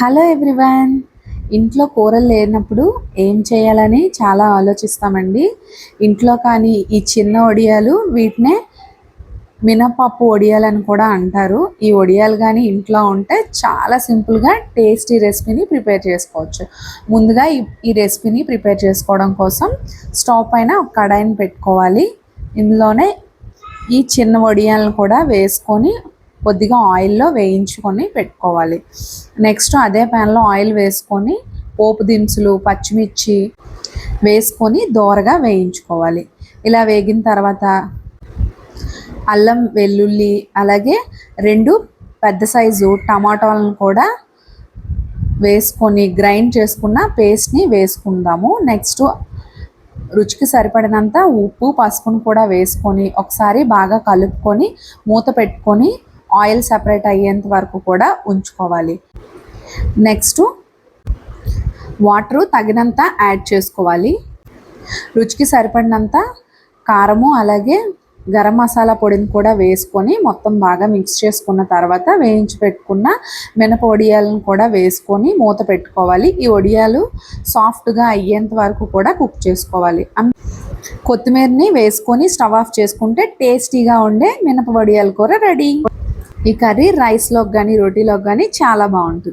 Hello everyone. ఇంట్లో కూరలు లేనప్పుడు ఏం చేయాలని చాలా ఆలోచిస్తామండి. ఇంట్లో కానీ ఈ చిన్న వడియాలు వీటినే మినపప్పు వడియాలని కూడా అంటారు. ఈ వడియాలు కానీ ఇంట్లో ఉంటే చాలా సింపుల్గా టేస్టీ రెసిపీని ప్రిపేర్ చేసుకోవచ్చు. ముందుగా ఈ ఈ రెసిపీని ప్రిపేర్ చేసుకోవడం కోసం స్టవ్ పైన ఒక కడాయిని పెట్టుకోవాలి. ఇందులోనే ఈ చిన్న వడియాలను కూడా వేసుకొని కొద్దిగా ఆయిల్లో వేయించుకొని పెట్టుకోవాలి. నెక్స్ట్ అదే ప్యాన్లో ఆయిల్ వేసుకొని పోపు దినుసులు పచ్చిమిర్చి వేసుకొని దోరగా వేయించుకోవాలి. ఇలా వేగిన తర్వాత అల్లం వెల్లుల్లి అలాగే రెండు పెద్ద సైజు టమాటాలను కూడా వేసుకొని గ్రైండ్ చేసుకున్న పేస్ట్ని వేసుకుందాము. నెక్స్ట్ రుచికి సరిపడినంత ఉప్పు పసుపును కూడా వేసుకొని ఒకసారి బాగా కలుపుకొని మూత పెట్టుకొని ఆయిల్ సపరేట్ అయ్యేంత వరకు కూడా ఉంచుకోవాలి. నెక్స్ట్ వాటరు తగినంత యాడ్ చేసుకోవాలి. రుచికి సరిపడినంత కారము అలాగే గరం మసాలా పొడిని కూడా వేసుకొని మొత్తం బాగా మిక్స్ చేసుకున్న తర్వాత వేయించి పెట్టుకున్న మినప వడియాలను కూడా వేసుకొని మూత పెట్టుకోవాలి. ఈ వడియాలు సాఫ్ట్గా అయ్యేంత వరకు కూడా కుక్ చేసుకోవాలి. కొత్తిమీరని వేసుకొని స్టవ్ ఆఫ్ చేసుకుంటే టేస్టీగా ఉండే మినప వడియాల కూర రెడీ. ఈ కర్రీ రైస్లోకి కానీ రోటీలోకి కానీ చాలా బాగుంటుంది.